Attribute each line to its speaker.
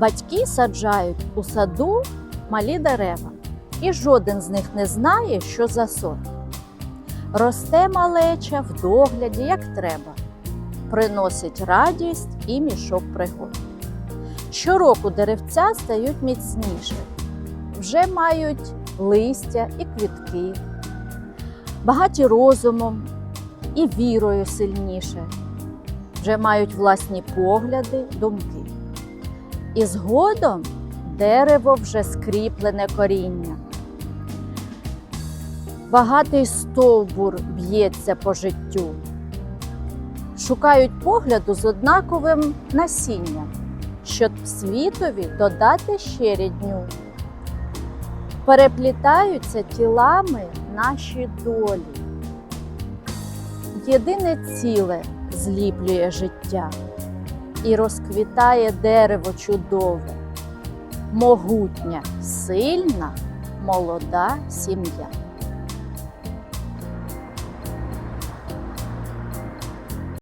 Speaker 1: Батьки саджають у саду малі дерева, і жоден з них не знає, що за сорт. Росте малеча в догляді, як треба, приносить радість і мішок пригод. Щороку деревця стають міцніше, вже мають листя і квітки, багаті розумом і вірою сильніше, вже мають власні погляди, думки. І згодом дерево вже скріплене коріння. Багатий стовбур б'ється по життю. Шукають погляду з однаковим насінням, щоб світові додати ще рідню. Переплітаються тілами наші долі. Єдине ціле зліплює життя і розквітає дерево чудове, могутня, сильна, молода сім'я.